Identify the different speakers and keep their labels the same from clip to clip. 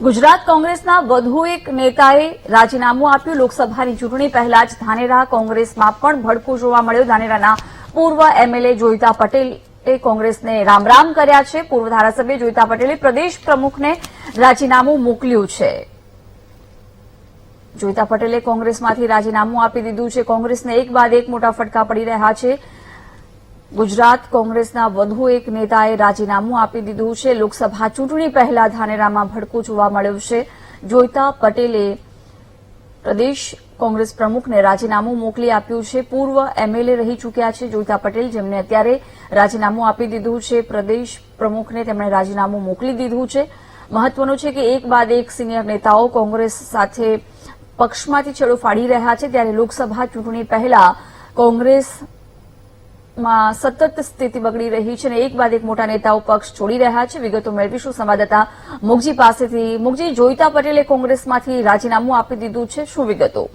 Speaker 1: ગુજરાત કોંગ્રેસના વધુ એક નેતાએ રાજીનામું આપ્યું. લોકસભાની ચૂંટણી પહેલા જ ધાનેરા કોંગ્રેસમાં પણ ભડકો જોવા મળ્યો. ધાનેરાના પૂર્વ એમએલએ જોઈતા પટેલે કોંગ્રેસને રામ રામ કર્યા છે. પૂર્વ ધારાસભ્ય જોઈતા પટેલે પ્રદેશ પ્રમુખને રાજીનામું મોકલ્યું છે. જોઈતા પટેલે કોંગ્રેસમાંથી રાજીનામું આપી દીધું છે. કોંગ્રેસને એક બાદ એક મોટા ફટકા પડી રહ્યા છે. ગુજરાત કોંગ્રેસના વધુ એક નેતાએ રાજીનામું આપી દીધું છે. લોકસભા ચૂંટણી પહેલા ધાનેરામાં ભડકું જોવા મળ્યું છે. જોઈતા પટેલે પ્રદેશ કોંગ્રેસ પ્રમુખને રાજીનામું મોકલી આપ્યું છે. પૂર્વ એમએલએ રહી ચૂક્યા છે જોઈતા પટેલ જેમને અત્યારે રાજીનામું આપી દીધું છે. પ્રદેશ પ્રમુખને તેમણે રાજીનામું મોકલી દીધું છે. મહત્વનું છે કે એક બાદ એક સિનિયર નેતાઓ કોંગ્રેસ સાથે પક્ષમાંથી છેડો ફાડી રહ્યા છે. ત્યારે લોકસભા ચૂંટણી પહેલા કોંગ્રેસમાં સતત સ્થિતિ બગડી રહી છે અને એક બાદ એક મોટા નેતાઓ પક્ષ છોડી રહ્યા છે. વિગતો મેળવીશું સંવાદદાતા મુગજી પાસેથી. મુગજી જોઈતા પટેલે કોંગ્રેસમાંથી રાજીનામું આપી દીધું છે. શું વિગતો?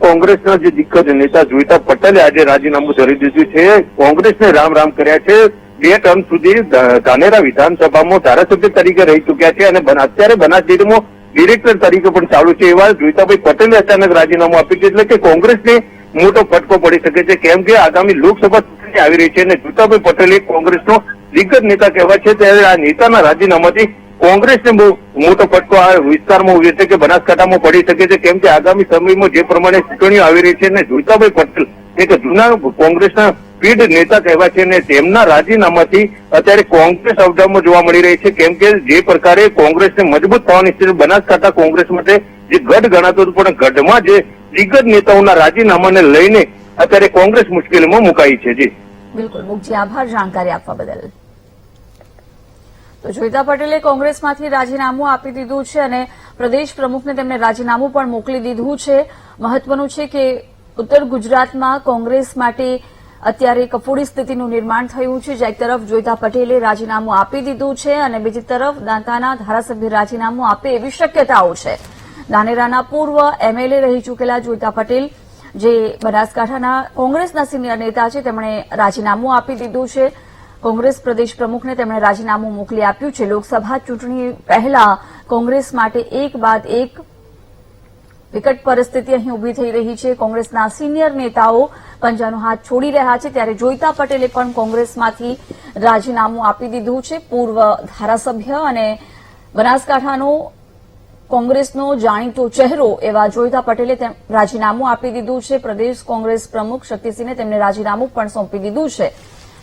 Speaker 2: કોંગ્રેસના જે દિગ્ગજ નેતા જોઈતા પટેલે આજે રાજીનામું ધરી દીધું છે. કોંગ્રેસને રામ રામ કર્યા છે. બે ટર્મ સુધી ધાનેરા વિધાનસભામાં ધારાસભ્ય તરીકે રહી ચૂક્યા છે અને અત્યારે બનાસ ડેરીમાં ડિરેક્ટર તરીકે પણ ચાલુ છે. એવા જોઈતાભાઈ પટેલે અચાનક રાજીનામું આપ્યું છે એટલે કે કોંગ્રેસને મોટો ફટકો પડી શકે છે. કેમ કે આગામી લોકસભા ચૂંટણી આવી રહી છે અને જુતાભાઈ પટેલ એક કોંગ્રેસનો દિગ્ગજ નેતા કહેવાય છે. ત્યારે આ નેતાના રાજીનામાથી કોંગ્રેસને બહુ મોટો ફટકો આ વિસ્તારમાં ઊભી છે કે બનાસકાંઠામાં પડી શકે છે. કેમ કે આગામી સમયમાં જે પ્રમાણે ચૂંટણીઓ આવી રહી છે અને જુતાભાઈ પટેલ એક જૂના કોંગ્રેસના પીઢ નેતા કહેવાય છે અને તેમના રાજીનામાથી અત્યારે કોંગ્રેસ અવધામાં જોવા મળી રહી છે. કેમ કે જે પ્રકારે કોંગ્રેસને મજબૂત થવાની સ્થિતિ બનાસકાંઠા કોંગ્રેસ માટે જે ગઢ ગણાતો હતો, પણ ગઢમાં જે દિગ્ગજ નેતાઓના રાજીનામાને લઈને અત્યારે કોંગ્રેસ મુશ્કેલીમાં મુકાઈ છે, જી.
Speaker 1: બિલકુલ, મુખજી, આભાર જાણકારી આપવા બદલ. તો જોઈતા પટેલે કોંગ્રેસમાંથી રાજીનામું આપી દીધું છે અને પ્રદેશ પ્રમુખને તેમણે રાજીનામું પણ મોકલી દીધું છે. મહત્વનું છે કે ઉત્તર ગુજરાતમાં કોંગ્રેસ માટે અત્યારે કફોડી સ્થિતિનું નિર્માણ થયું છે. જે એક તરફ જોઈતા પટેલે રાજીનામું આપી દીધું છે અને બીજી તરફ દાંતાના ધારાસભ્ય રાજીનામું આપે એવી શક્યતાઓ છે. ધાનેરાના પૂર્વ એમએલએ રહી ચૂકેલા જોઈતા પટેલ, જે બનાસકાંઠાના કોંગ્રેસના સિનિયર નેતા છે, તેમણે રાજીનામું આપી દીધું છે. કોંગ્રેસ પ્રદેશ પ્રમુખને તેમણે રાજીનામું મોકલી આપ્યું છે. લોકસભા ચૂંટણી પહેલા કોંગ્રેસ માટે એક બાદ એક વિકટ પરિસ્થિતિ અહીં ઊભી થઈ રહી છે. કોંગ્રેસના સિનિયર નેતાઓ પંજાનો હાથ છોડી રહ્યા છે. ત્યારે જોઈતા પટેલે પણ કોંગ્રેસમાંથી રાજીનામું આપી દીધું છે. પૂર્વ ધારાસભ્ય અને બનાસકાંઠાનો કોંગ્રેસનો જાણીતો ચહેરો એવા જોઈતા પટેલે રાજીનામું આપી દીધું છે. પ્રદેશ કોંગ્રેસ પ્રમુખ શક્તિસિંહને તેમને રાજીનામું પણ સોંપી દીધું છે.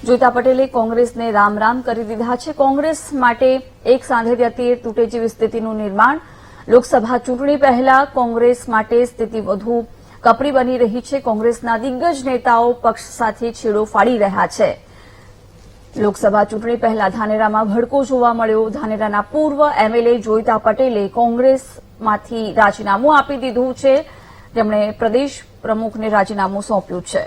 Speaker 1: જોઈતા પટેલે કોંગ્રેસને રામ રામ કરી દીધા છે. કોંગ્રેસ માટે એક સાંધે તીર તૂટે જેવી સ્થિતિનું નિર્માણ. લોકસભા ચૂંટણી પહેલા કોંગ્રેસ માટે સ્થિતિ વધુ કપરી બની રહી છે. કોંગ્રેસના દિગ્ગજ નેતાઓ પક્ષ સાથે છેડો ફાડી રહ્યા છે. લોકસભા ચૂંટણી પહેલા ધાનેરામાં ભડકો જોવા મળ્યો. ધાનેરાના પૂર્વ એમએલએ જોઈતા પટેલે કોંગ્રેસમાંથી રાજીનામું આપી દીધું છે. તેમણે પ્રદેશ પ્રમુખને રાજીનામું સોંપ્યું છે.